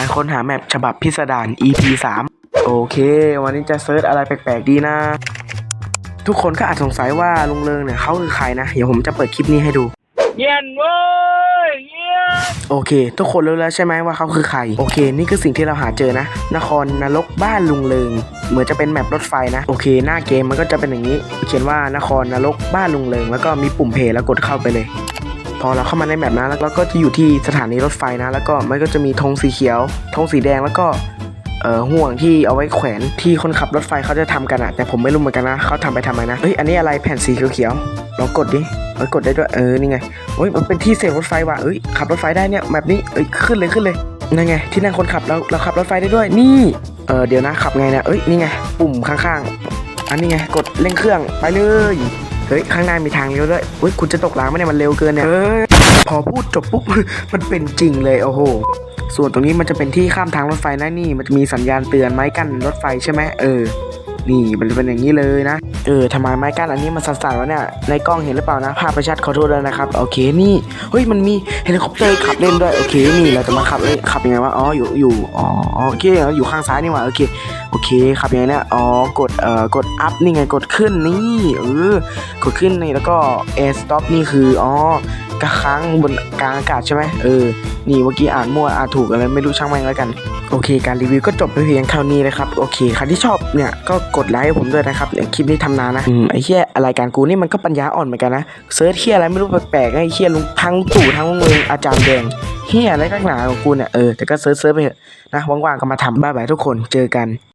การค้นหาแมปฉบับพิสดาร EP 3 โอเค วันนี้จะเซิร์ชอะไรแปลกๆดีนะ ทุกคนก็อาจสงสัยว่าลุงเริงเนี่ยเขาคือใครนะ เดี๋ยวผมจะเปิดคลิปนี้ให้ดู เย็นเว้ยเย็นโอเค ทุกคนรู้แล้วใช่ไหมว่าเขาคือใคร โอเค นี่คือสิ่งที่เราหาเจอนะ นครนรกบ้านลุงเริง เหมือนจะเป็นแมปรถไฟนะ โอเค หน้าเกมมันก็จะเป็นอย่างนี้ เขียนว่านครนรกบ้านลุงเริง แล้วก็มีปุ่มเพลย์แล้วกดเข้าไปเลย พอเราเข้ามาในแมปนะแล้วเราก็จะอยู่ที่สถานีรถไฟนะ แล้วก็มันก็จะมีธงสีเขียวธงสีแดงแล้วก็เอ่อห่วงที่เอาไว้แขวนที่คนขับรถไฟเขาจะทำกันอะแต่ผมไม่รู้เหมือนกันนะเขาทำไปทำไมนะเฮ้ยอันนี้อะไรแผ่นสีเขียวๆลองกดดิเอ้ยกดได้ด้วยเออนี่ไงเฮ้ยมันเป็นที่เสียรถไฟว่ะเอ้ยขับรถไฟได้เนี่ยแบบนี้เอ้ยขึ้นเลยขึ้นเลยนั่นไงที่นั่งคนขับเราเราขับรถไฟได้ด้วยนี่เออเดี๋ยวนะขับไงเนี่ยเอ้ยนี่ไงปุ่มข้างๆ อันนี้ไงกดเร่งเครื่องไปเลย เฮ้ยข้างหน้ามีทางเลี้ยวด้วยเฮ้ยคุณจะตกรางไหมเนี่ยมันเร็วเกินเนี่ยเอ้ยพอพูดจบปุ๊บ มันเป็นจริงเลยโอ้โห ส่วนตรงนี้มันจะเป็นที่ข้ามทางรถไฟนะนี่ มันจะมีสัญญาณเตือนไม้กั้นรถไฟใช่ไหมเออ นี่มันเป็นอย่างนี้เลยนะ เออทำไมไม้กั้นอันนี้มันสั่นๆวะเนี่ยในกล้องเห็นหรือเปล่านะภาพประชัดขอโทษด้วยนะครับโอเคนี่เฮ้ยมันมีเฮลิคอปเตอร์ขับเล่นด้วยโอเคนี่เราจะมาขับเลยขับยังไงวะอ๋ออยู่อยู่อ๋อโอเคอยู่ข้างซ้ายนี่หว่าโอเคโอเคขับยังไงเนี่ยอ๋อกดเอ่อกดอัพนี่ไงกดขึ้นนี่เออกดขึ้นนี่แล้วก็ air stop นี่คืออ๋อกระค้างบนกลางอากาศใช่ไหมเออนี่เมื่อกี้อ่านมั่วอ่านถูกอะไรไม่รู้ช่างแม่งแล้วกัน โอเค การรีวิวก็จบไปเพียงเท่านี้นะครับ โอเคใครที่ชอบเนี่ยก็กดไลค์ให้ผมด้วยนะครับเนี่ยคลิปนี้ทำนานนะ อืมไอ้เหี้ยรายการกูนี่มันก็ปัญญาอ่อนเหมือนกันนะเซิร์ชเหี้ยอะไรไม่รู้แปลกๆไอ้เหี้ยลุงทั้งตู่ทั้งลุงเองอาจารย์แดงเหี้ยอะไรกักหนาของกูเนี่ยเออแต่ก็เซิร์ชเซิร์ชไปเถอะนะว่างๆก็มาทำบ๊ายบายทุกคนเจอกัน